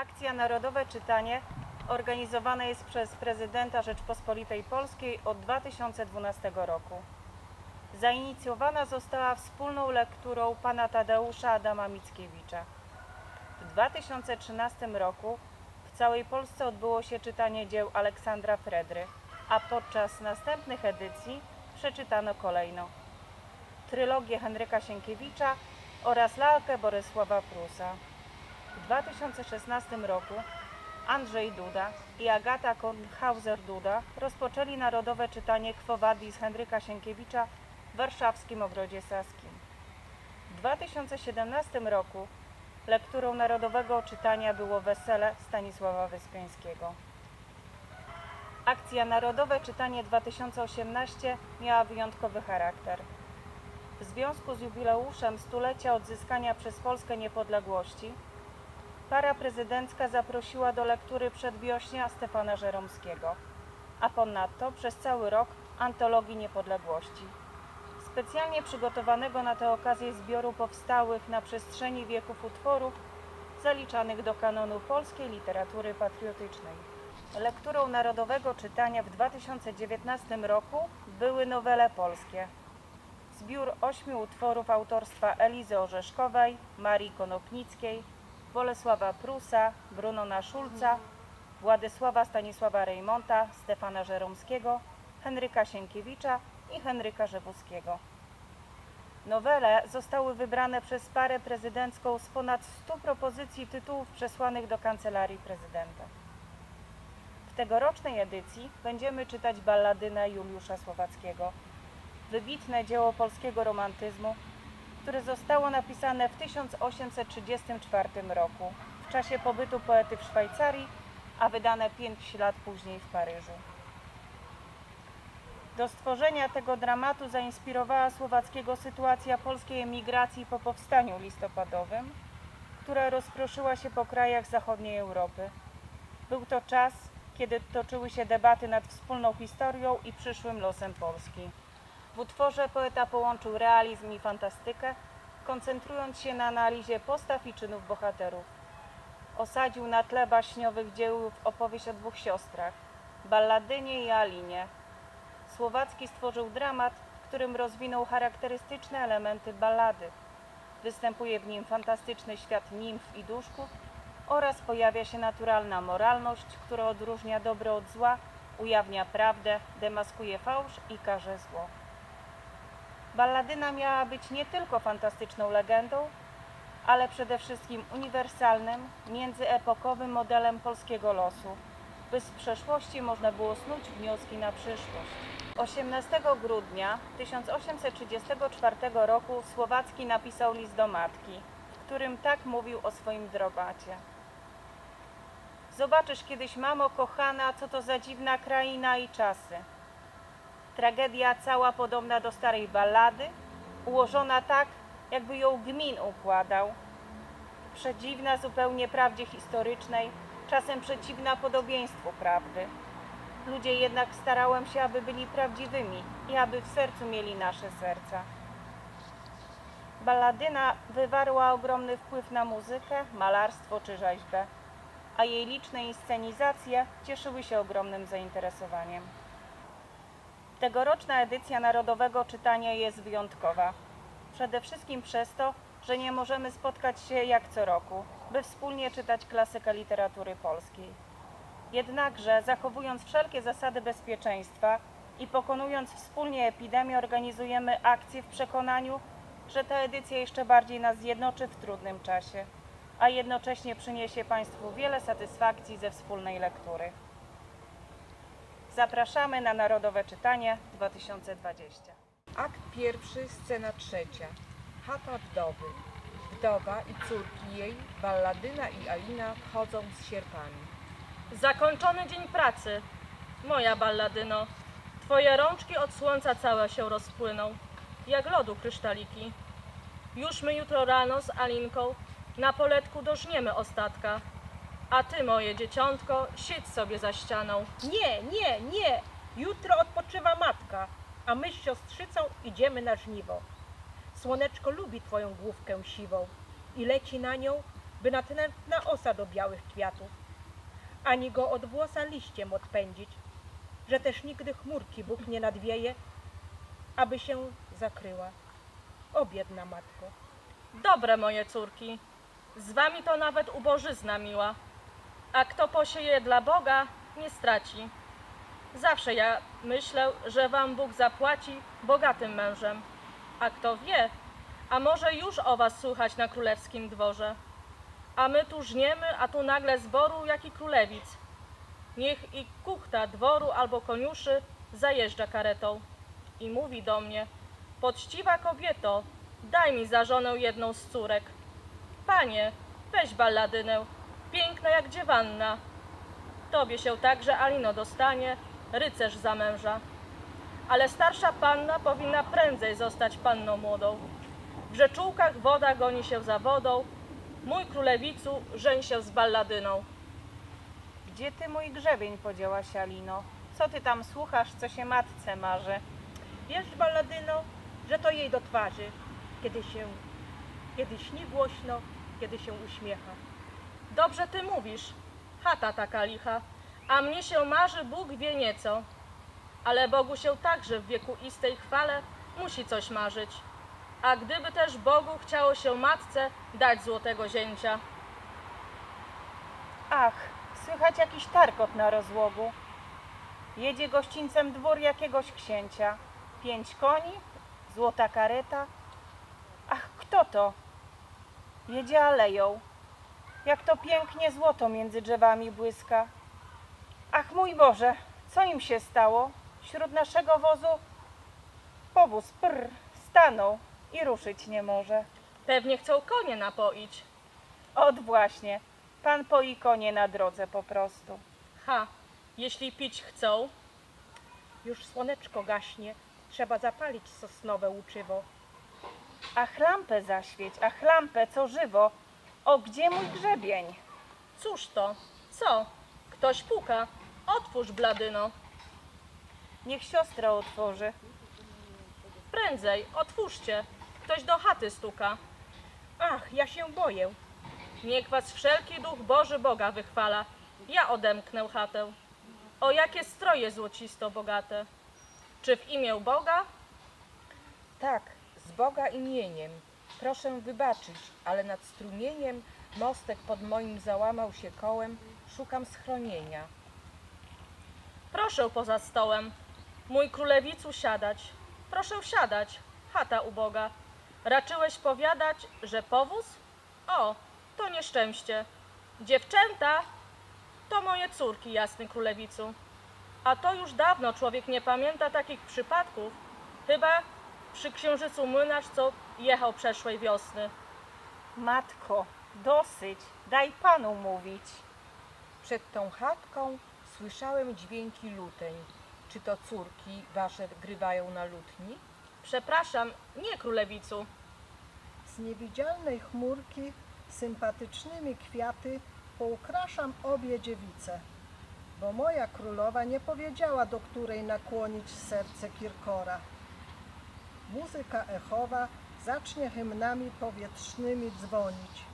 Akcja Narodowe Czytanie organizowana jest przez prezydenta Rzeczpospolitej Polskiej od 2012 roku. Zainicjowana została wspólną lekturą pana Tadeusza Adama Mickiewicza. W 2013 roku w całej Polsce odbyło się czytanie dzieł Aleksandra Fredry, a podczas następnych edycji przeczytano kolejno trylogię Henryka Sienkiewicza oraz lalkę Borysława Prusa. W 2016 roku Andrzej Duda i Agata Kornhauser-Duda rozpoczęli narodowe czytanie Quo Henryka Sienkiewicza w warszawskim Ogrodzie Saskim. W 2017 roku lekturą narodowego czytania było Wesele Stanisława Wyspiańskiego. Akcja Narodowe Czytanie 2018 miała wyjątkowy charakter. W związku z jubileuszem stulecia odzyskania przez Polskę niepodległości, para prezydencka zaprosiła do lektury przedwiośnia Stefana Żeromskiego, a ponadto przez cały rok antologii niepodległości. Specjalnie przygotowanego na tę okazję zbioru powstałych na przestrzeni wieków utworów zaliczanych do kanonu polskiej literatury patriotycznej. Lekturą narodowego czytania w 2019 roku były nowele polskie, Zbiór ośmiu utworów autorstwa Elizy Orzeszkowej, Marii Konopnickiej, Bolesława Prusa, Brunona Szulca, Władysława Stanisława Rejmonta, Stefana Żeromskiego, Henryka Sienkiewicza i Henryka Rzewuskiego. Nowele zostały wybrane przez parę prezydencką z ponad 100 propozycji tytułów przesłanych do Kancelarii Prezydenta. W tegorocznej edycji będziemy czytać balladynę Juliusza Słowackiego, wybitne dzieło polskiego romantyzmu, które zostało napisane w 1834 roku w czasie pobytu poety w Szwajcarii, a wydane 5 lat później w Paryżu. Do stworzenia tego dramatu zainspirowała Słowackiego sytuacja polskiej emigracji po powstaniu listopadowym, która rozproszyła się po krajach zachodniej Europy. Był to czas, kiedy toczyły się debaty nad wspólną historią i przyszłym losem Polski. W utworze poeta połączył realizm i fantastykę, koncentrując się na analizie postaw i czynów bohaterów. Osadził na tle baśniowych dzieł opowieść o dwóch siostrach, Balladynie i Alinie. Słowacki stworzył dramat, w którym rozwinął charakterystyczne elementy ballady. Występuje w nim fantastyczny świat nimf i duszków oraz pojawia się naturalna moralność, która odróżnia dobro od zła, ujawnia prawdę, demaskuje fałsz i karze zło. Balladyna miała być nie tylko fantastyczną legendą, ale przede wszystkim uniwersalnym, międzyepokowym modelem polskiego losu, by z przeszłości można było snuć wnioski na przyszłość. 18 grudnia 1834 roku Słowacki napisał list do matki, w którym tak mówił o swoim drobacie. Zobaczysz kiedyś, mamo kochana, co to za dziwna kraina i czasy. Tragedia cała podobna do starej ballady, ułożona tak, jakby ją gmin układał. Przedziwna zupełnie prawdzie historycznej, czasem przeciwna podobieństwu prawdy. Ludzie jednak starałem się, aby byli prawdziwymi i aby w sercu mieli nasze serca. Balladyna wywarła ogromny wpływ na muzykę, malarstwo czy rzeźbę, a jej liczne inscenizacje cieszyły się ogromnym zainteresowaniem. Tegoroczna edycja Narodowego Czytania jest wyjątkowa. Przede wszystkim przez to, że nie możemy spotkać się jak co roku, by wspólnie czytać klasykę literatury polskiej. Jednakże, zachowując wszelkie zasady bezpieczeństwa i pokonując wspólnie epidemię, organizujemy akcję w przekonaniu, że ta edycja jeszcze bardziej nas zjednoczy w trudnym czasie, a jednocześnie przyniesie Państwu wiele satysfakcji ze wspólnej lektury. Zapraszamy na Narodowe Czytanie 2020. Akt pierwszy, scena trzecia. Chata wdowy. Wdowa i córki jej, Balladyna i Alina, chodzą z sierpami. Zakończony dzień pracy. Moja balladyno. Twoje rączki od słońca całe się rozpłyną, jak lodu kryształiki. Już my jutro rano z Alinką na poletku dożniemy ostatka. A ty, moje dzieciątko, siedź sobie za ścianą. Nie, nie, nie. Jutro odpoczywa matka, a my z siostrzycą idziemy na żniwo. Słoneczko lubi twoją główkę siwą i leci na nią by natrętna osa do białych kwiatów, ani go od włosa liściem odpędzić, że też nigdy chmurki Bóg nie nadwieje, aby się zakryła. O biedna matko, Dobre moje córki, z wami to nawet ubożyzna miła, a kto posieje dla Boga, nie straci. Zawsze ja myślę, że wam Bóg zapłaci bogatym mężem, a kto wie, a może już o was słuchać na królewskim dworze. A my tu żniemy, a tu nagle zboru jaki królewic. Niech i kuchta dworu albo koniuszy zajeżdża karetą i mówi do mnie, poczciwa kobieto, daj mi za żonę jedną z córek. Panie, weź balladynę, piękna jak dziewanna. Tobie się także Alino dostanie, rycerz za męża. Ale starsza panna powinna prędzej zostać panną młodą. W rzeczułkach woda goni się za wodą, mój królewicu żeń się z balladyną. Gdzie ty mój grzebień podziałaś, Alino? Co ty tam słuchasz, co się matce marzy? wiesz, balladyno, że to jej do twarzy, kiedy się, kiedy śni głośno, kiedy się uśmiecha. Dobrze ty mówisz, chata taka licha, a mnie się marzy Bóg wie nieco. Ale Bogu się także w wieku istej chwale musi coś marzyć. A gdyby też Bogu chciało się matce dać złotego zięcia, Ach, słychać jakiś tarkot na rozłogu. Jedzie gościńcem dwór jakiegoś księcia. Pięć koni, złota kareta. Ach, kto to? Jedzie aleją. Jak to pięknie złoto między drzewami błyska. Ach, mój Boże, co im się stało? Wśród naszego wozu powóz prr stanął i ruszyć nie może. pewnie chcą konie napoić. Ot właśnie, pan poi konie na drodze po prostu. Ha, jeśli pić chcą, Już słoneczko gaśnie, trzeba zapalić sosnowe łuczywo. Ach, lampę zaświeć, ach, lampę, co żywo. O, gdzie mój grzebień? cóż to? Co? Ktoś puka. Otwórz, bladyno. Niech siostra otworzy. Prędzej, otwórzcie. Ktoś do chaty stuka. Ach, ja się boję. Niech was wszelki duch Boży Boga wychwala. Ja odemknę chatę. O jakie stroje złocisto bogate. Czy w imię Boga? Tak, z Boga imieniem. Proszę wybaczyć, ale nad strumieniem mostek pod moim załamał się kołem. Szukam schronienia. Proszę poza stołem. Mój królewicu siadać. Proszę siadać. Chata uboga. Raczyłeś powiadać, że powóz? O, to nieszczęście. Dziewczęta, to moje córki, jasny królewicu. A to już dawno człowiek nie pamięta takich przypadków. Chyba przy księżycu młynarz, co jechał przeszłej wiosny. Matko, dosyć, daj panu mówić. Przed tą chatką słyszałem dźwięki luteń. Czy to córki wasze grywają na lutni? Przepraszam, nie królewicu. Z niewidzialnej chmurki sympatycznymi kwiaty poukraszam obie dziewice, bo moja królowa nie powiedziała, do której nakłonić serce Kirkora. Muzyka echowa zacznie hymnami powietrznymi dzwonić,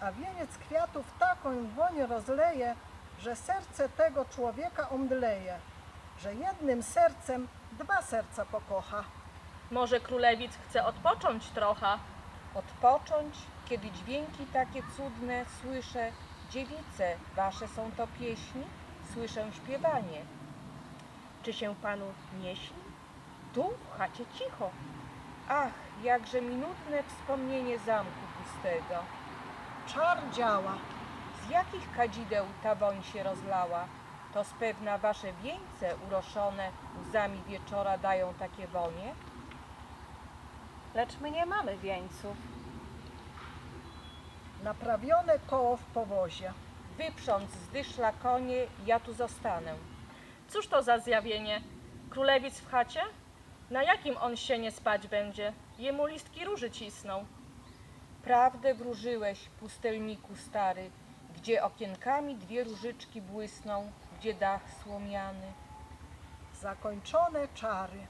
a wieniec kwiatów taką woń rozleje, że serce tego człowieka omdleje, że jednym sercem dwa serca pokocha. Może królewic chce odpocząć trochę. Odpocząć, kiedy dźwięki takie cudne słyszę. Dziewice, wasze są to pieśni? Słyszę śpiewanie. Czy się panu nie śni? Tu w chacie cicho. Ach, jakże minutne wspomnienie zamku pustego. Czar działa. Z jakich kadzideł ta woń się rozlała? To z pewna wasze wieńce uroszone łzami wieczora dają takie wonie? Lecz my nie mamy wieńców. Naprawione koło w powozie. Wyprząc z dyszla konie, ja tu zostanę. Cóż to za zjawienie? Królewic w chacie? Na jakim on się nie spać będzie? Jemu listki róży cisną. Prawdę wróżyłeś, pustelniku stary, gdzie okienkami dwie różyczki błysną, gdzie dach słomiany. Zakończone czary.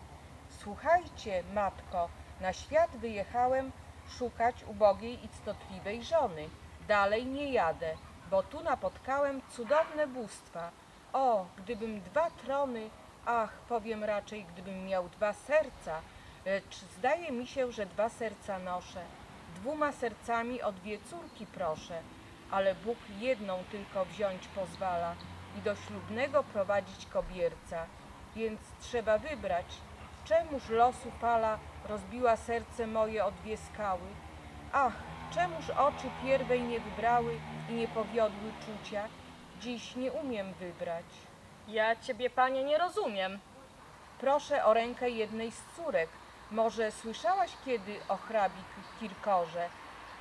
Słuchajcie, matko, na świat wyjechałem szukać ubogiej i cnotliwej żony. Dalej nie jadę, bo tu napotkałem cudowne bóstwa. O, gdybym dwa trony, ach, powiem raczej, gdybym miał dwa serca, lecz zdaje mi się, że dwa serca noszę. Dwoma sercami o dwie córki proszę, ale Bóg jedną tylko wziąć pozwala i do ślubnego prowadzić kobierca. Więc trzeba wybrać, czemuż losu fala rozbiła serce moje o dwie skały. Ach, czemuż oczy pierwej nie wybrały i nie powiodły czucia? Dziś nie umiem wybrać. Ja ciebie, panie, nie rozumiem. Proszę o rękę jednej z córek. Może słyszałaś kiedy o hrabi Kirkorze,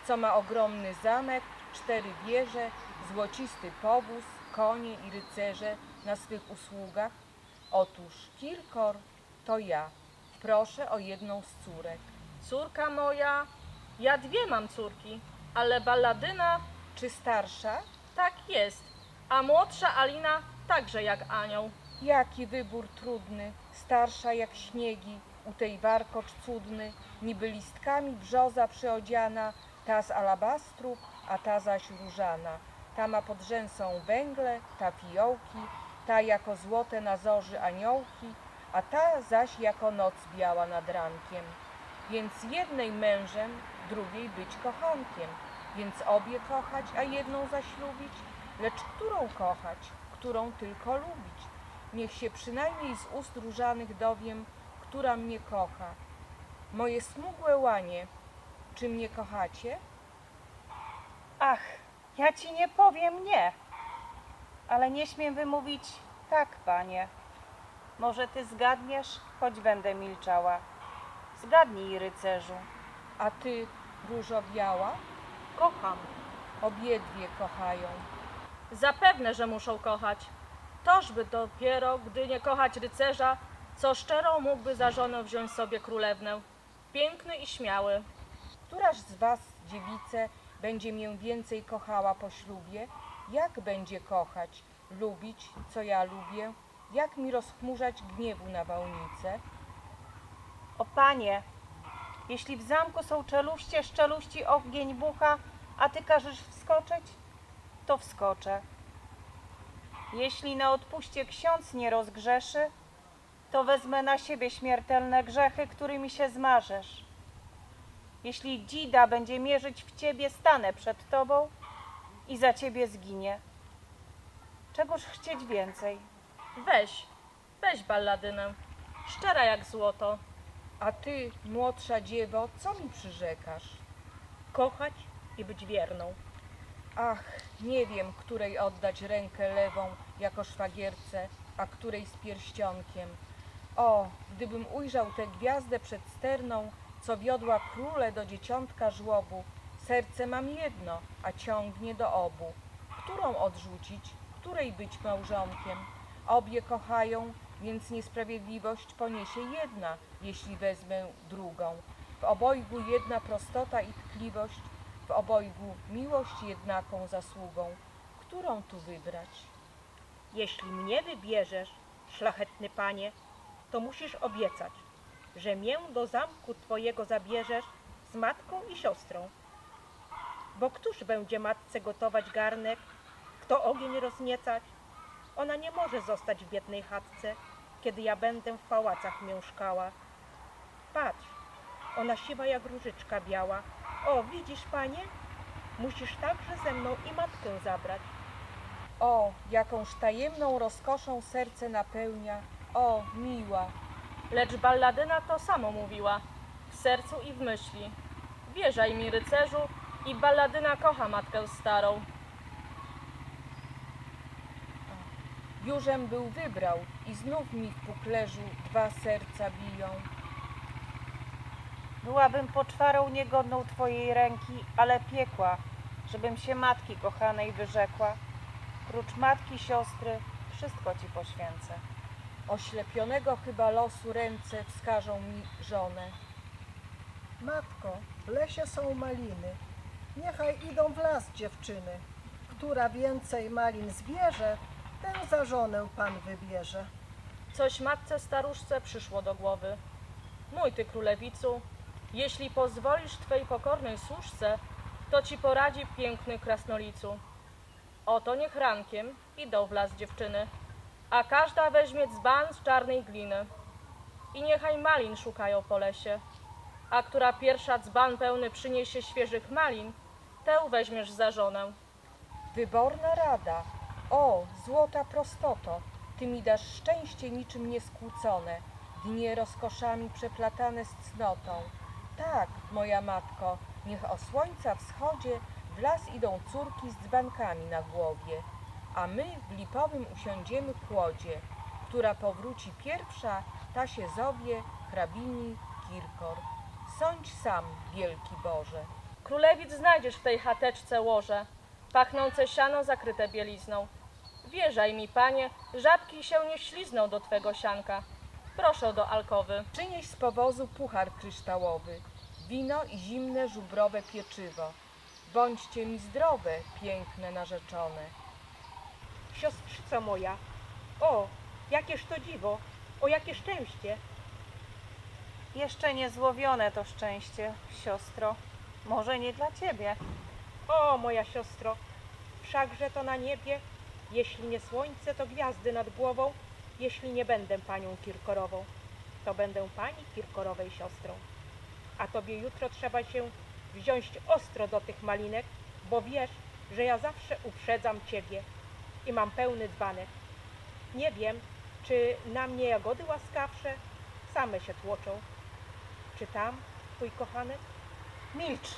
co ma ogromny zamek, cztery wieże, złocisty powóz, konie i rycerze na swych usługach? Otóż Kirkor to ja. Proszę o jedną z córek. Córka moja, ja dwie mam córki, ale balladyna Czy starsza? tak jest, a młodsza Alina także jak anioł. Jaki wybór trudny, starsza jak śniegi, u tej warkocz cudny, niby listkami brzoza przyodziana, ta z alabastru, a ta zaś różana. Ta ma pod rzęsą węgle, ta fiołki, ta jako złote na zorzy aniołki, a ta zaś jako noc biała nad rankiem. Więc jednej mężem, drugiej być kochankiem, więc obie kochać, a jedną zaś lubić, lecz którą kochać, którą tylko lubić. Niech się przynajmniej z ust różanych dowiem, która mnie kocha. Moje smugłe łanie, czy mnie kochacie? Ach, ja ci nie powiem nie, ale nie śmiem wymówić tak, panie. Może ty zgadniesz, choć będę milczała. Zgadnij, rycerzu. A ty, różo biała? Kocham. Obiedwie kochają. Zapewne, że muszą kochać. Tożby dopiero, gdy nie kochać rycerza, co szczerą mógłby za żonę wziąć sobie królewnę. Piękny i śmiały. Któraż z was, dziewice, będzie mię więcej kochała po ślubie? Jak będzie kochać, lubić, co ja lubię? Jak mi rozchmurzać gniewu na wałnicę? O panie, jeśli w zamku są czeluście, z czeluści ogień bucha, a ty każesz wskoczyć, to wskoczę. Jeśli na odpuście ksiądz nie rozgrzeszy, to wezmę na siebie śmiertelne grzechy, którymi się zmarzesz. Jeśli dzida będzie mierzyć w ciebie, stanę przed tobą i za ciebie zginie. Czegoż chcieć więcej? Weź, weź balladynę. Szczera jak złoto. A ty, młodsza dziewo, co mi przyrzekasz? Kochać i być wierną. Ach, nie wiem, której oddać rękę lewą jako szwagierce, a której z pierścionkiem. O, gdybym ujrzał tę gwiazdę przed sterną, co wiodła króle do dzieciątka żłobu. Serce mam jedno, a ciągnie do obu. Którą odrzucić, której być małżonkiem? Obie kochają, więc niesprawiedliwość poniesie jedna, jeśli wezmę drugą. W obojgu jedna prostota i tkliwość, w obojgu miłość jednaką zasługą. Którą tu wybrać? Jeśli mnie wybierzesz, szlachetny panie, to musisz obiecać, że mię do zamku twojego zabierzesz z matką i siostrą. Bo któż będzie matce gotować garnek, kto ogień rozniecać? Ona nie może zostać w biednej chatce, kiedy ja będę w pałacach mieszkała. Patrz, ona siwa jak różyczka biała. O, widzisz, panie? Musisz także ze mną i matkę zabrać. O, jakąż tajemną rozkoszą serce napełnia. O, miła, Lecz balladyna to samo mówiła, w sercu i w myśli. Wierzaj mi, rycerzu, i balladyna kocha matkę starą. jużem był wybrał i znów mi w puklerzu dwa serca biją. Byłabym poczwarą niegodną twojej ręki, ale piekła, żebym się matki kochanej wyrzekła. Prócz matki, siostry, wszystko ci poświęcę. Oślepionego chyba losu ręce wskażą mi żonę. Matko, w lesie są maliny. Niechaj idą w las dziewczyny. Która więcej malin zbierze, tę za żonę pan wybierze. Coś matce staruszce przyszło do głowy. Mój ty królewicu, jeśli pozwolisz twej pokornej służce, to ci poradzi piękny krasnolicu. Oto niech rankiem idą w las dziewczyny, a każda weźmie dzban z czarnej gliny. I niechaj malin szukają po lesie, a która pierwsza dzban pełny przyniesie świeżych malin, tę weźmiesz za żonę. Wyborna rada, o, złota prostoto, ty mi dasz szczęście niczym nieskłócone, dnie rozkoszami przeplatane z cnotą. Tak, moja matko, niech o słońca wschodzie w las idą córki z dzbankami na głowie, a my w lipowym usiądziemy kłodzie, która powróci pierwsza, ta się zowie hrabini Kirkor. Sądź sam, wielki Boże. Królewic znajdziesz w tej chateczce łoże, pachnące siano zakryte bielizną. Wierzaj mi, panie, żabki się nie ślizną do twego sianka. Proszę do alkowy. Przynieś z powozu puchar kryształowy, wino i zimne żubrowe pieczywo. Bądźcie mi zdrowe, piękne narzeczone. Siostrzyco moja, o, jakież to dziwo, o jakie szczęście. Jeszcze nie złowione to szczęście, siostro. Może nie dla ciebie. O, moja siostro, wszakże to na niebie, jeśli nie słońce, to gwiazdy nad głową, jeśli nie będę panią Kirkorową, to będę pani Kirkorowej siostrą. A tobie jutro trzeba się wziąć ostro do tych malinek, bo wiesz, że ja zawsze uprzedzam ciebie i mam pełny dzbanek. Nie wiem, czy na mnie jagody łaskawsze same się tłoczą. Czy tam twój kochanek? Milcz!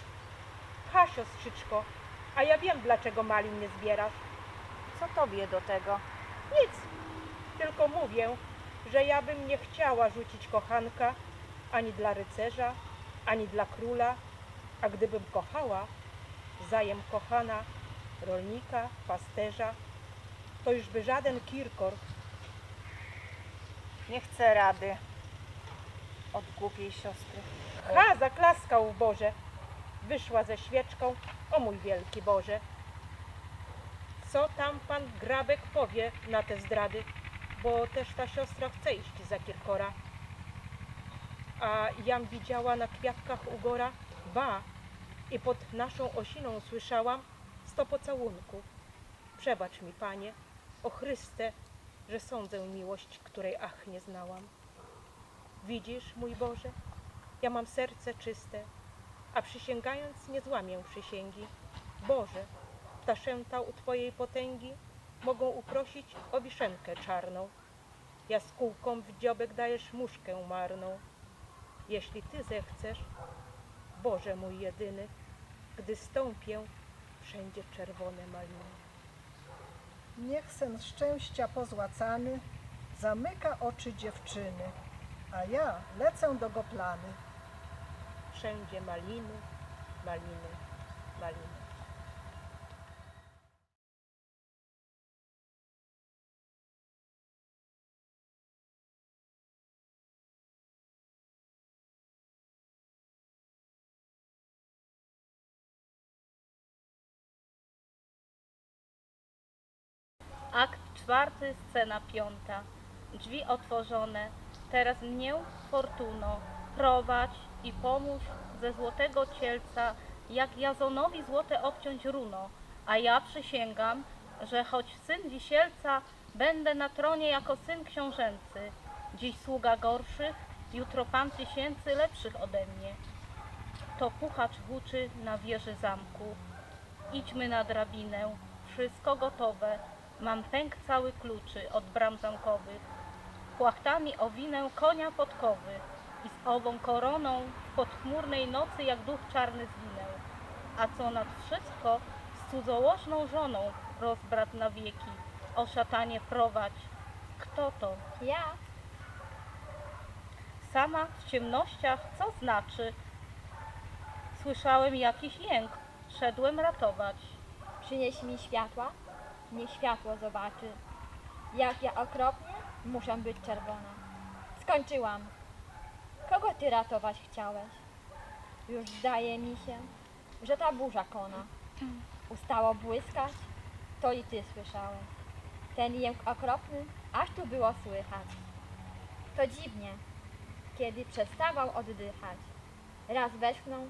Ha, siostrzyczko, a ja wiem, dlaczego malin nie zbierasz. Co tobie do tego? Nic, tylko mówię, że ja bym nie chciała rzucić kochanka ani dla rycerza, ani dla króla, a gdybym kochała, zajem kochana, rolnika, pasterza, to już by żaden kirkor Nie chcę rady od głupiej siostry. Ha, zaklaskał Boże. Wyszła ze świeczką, o mój wielki Boże. Co tam pan Grabek powie na te zdrady, bo też ta siostra chce iść za Kirkora. A jam widziała na kwiatkach u góra, ba, i pod naszą osiną słyszałam sto pocałunków. Przebacz mi, Panie, o Chryste, że sądzę miłość, której ach nie znałam. Widzisz, mój Boże, ja mam serce czyste, a przysięgając nie złamię przysięgi. Boże, ptaszęta u Twojej potęgi mogą uprosić o wiszenkę czarną. Jaskółkom w dziobek dajesz muszkę marną. Jeśli Ty zechcesz, Boże mój jedyny, gdy stąpię, wszędzie czerwone maliny. Niech sen szczęścia pozłacany zamyka oczy dziewczyny, a ja lecę do Goplany. Wszędzie maliny, maliny, maliny. Akt czwarty, scena piąta. Drzwi otworzone. Teraz mnie, Fortuno, prowadź i pomóż ze złotego cielca, jak Jazonowi złote obciąć runo. A ja przysięgam, że choć syn wisielca, będę na tronie jako syn książęcy. Dziś sługa gorszych, jutro pan tysięcy lepszych ode mnie. To puchacz huczy na wieży zamku. Idźmy na drabinę, wszystko gotowe. Mam pęk cały kluczy od bram zamkowych. Płachtami owinę konia podkowy i z ową koroną w podchmurnej nocy jak duch czarny zginę. A co nad wszystko z cudzołożną żoną rozbrat na wieki. O szatanie prowadź. Kto to? Ja? Sama w ciemnościach co znaczy? Słyszałem jakiś jęk. Szedłem ratować. Przynieś mi światła, niech światło zobaczy. Jak ja okropnie muszę być czerwona. Skończyłam. Kogo ty ratować chciałeś? Już zdaje mi się, że ta burza kona. Ustało błyskać, to i ty słyszałeś. Ten jęk okropny, aż tu było słychać. To dziwnie, kiedy przestawał oddychać. Raz westchnął,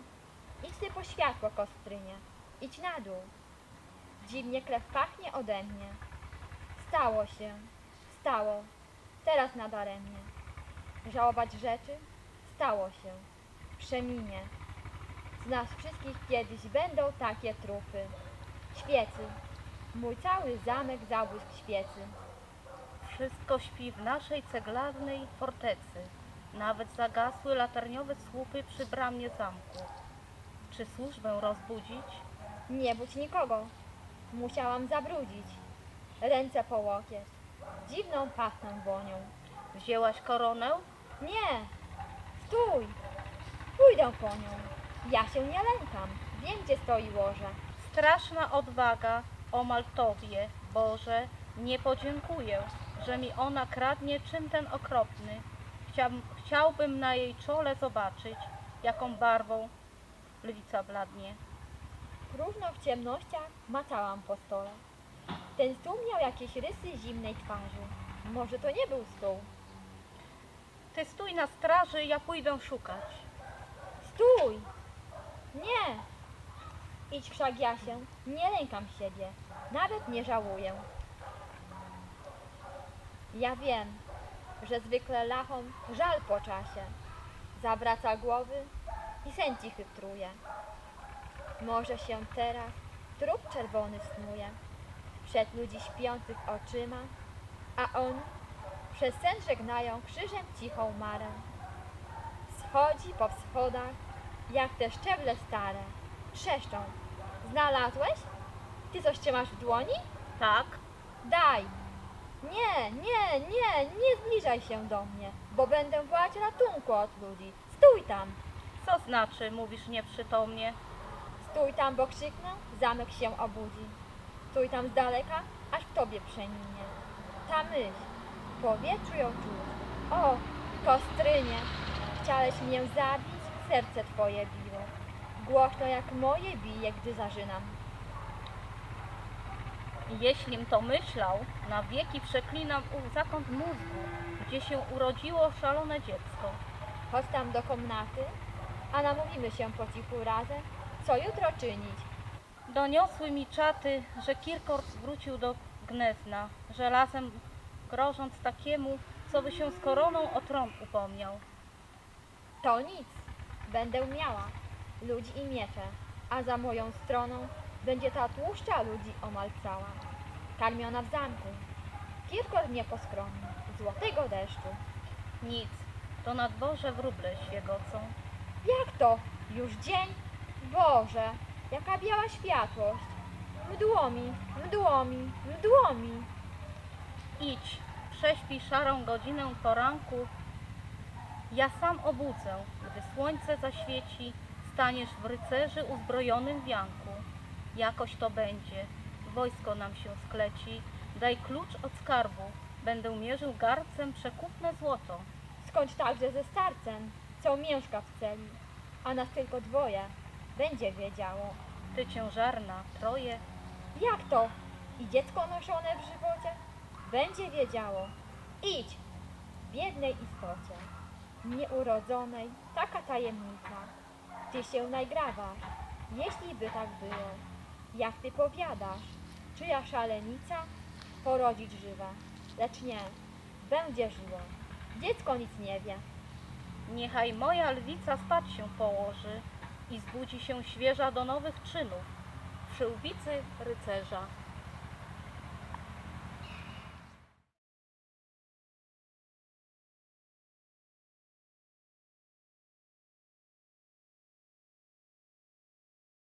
Idź ty po światło, kostrynie. Idź na dół. Dziwnie krew pachnie ode mnie. Stało się. Stało. Teraz nadaremnie. Żałować rzeczy? Stało się. Przeminie. Z nas wszystkich kiedyś będą takie trupy. Świecy. Mój cały zamek zabłysk świecy. Wszystko śpi w naszej ceglanej fortecy. Nawet zagasły latarniowe słupy przy bramie zamku. Czy służbę rozbudzić? Nie budź nikogo. Musiałam zabrudzić. Ręce po łokieć. Dziwną pachną wonią. Wzięłaś koronę? Nie! Stój! Pójdę po nią. Ja się nie lękam. Wiem, gdzie stoi łoże. Straszna odwaga, omal Tobie, Boże, nie podziękuję, że mi ona kradnie czym ten okropny. Chciał, chciałbym na jej czole zobaczyć, jaką barwą lwica bladnie. Próżno w ciemnościach macałam po stole. Ten stół miał jakieś rysy zimnej twarzy. Może to nie był stół. Ty stój na straży, ja pójdę szukać. Stój! Nie! Idź wszak ja się, nie lękam siebie, nawet nie żałuję. Ja wiem, że zwykle lachom żal po czasie. Zawraca głowy i sen cichy truje. Może się teraz trup czerwony snuje przed ludzi śpiących oczyma, a oni przez sen żegnają krzyżem cichą marę. Schodzi po wschodach, jak te szczeble stare. Trzeszczą. Znalazłeś? Ty coś trzymasz w dłoni? Tak? Daj! Nie, nie, nie, nie zbliżaj się do mnie, bo będę wołać ratunku od ludzi. Stój tam! Co znaczy, mówisz nieprzytomnie? Stój tam, bo krzyknę, zamek się obudzi. Stój tam z daleka, aż w tobie przeminie. Ta myśl, w powietrzu ją czuć. O, kostrynie, chciałeś mnie zabić, serce twoje biło. Głośno jak moje bije, gdy zażynam. Jeślim to myślał, na wieki przeklinam ów zakąt mózgu, gdzie się urodziło szalone dziecko. Chodź tam do komnaty, a namówimy się po cichu razem, co jutro czynić. Doniosły mi czaty, że Kirkor wrócił do Gniezna, żelazem grożąc takiemu, co by się z koroną o tron upomniał. To nic, będę miała ludzi i miecze, a za moją stroną będzie ta tłuszcza ludzi omal cała, karmiona w zamku. Kirkor nie poskromny, złotego deszczu. Nic, to na dworze wróble świegocą. Jak to? Już dzień? Boże, jaka biała światłość! Mdło mi, mdło mi, mdło mi. Idź, prześpij szarą godzinę poranku. Ja sam obudzę, gdy słońce zaświeci, staniesz w rycerzy uzbrojonym wianku. Jakoś to będzie, wojsko nam się skleci, daj klucz od skarbu, będę mierzył garcem przekupne złoto. Skądś także ze starcem, co mieszka w celi, a nas tylko dwoje, będzie wiedziało. Ty ciężarna, troje, Jak to? I dziecko noszone w żywocie? Będzie wiedziało. Idź! Biednej istocie, nieurodzonej, taka tajemnica. Ty się najgrawasz, jeśli by tak było. Jak ty powiadasz, czyja szalenica porodzić żywa. Lecz nie, będzie żyła. Dziecko nic nie wie. niechaj moja lwica spać się położy i zbudzi się świeża do nowych czynów. Przy łbicy rycerza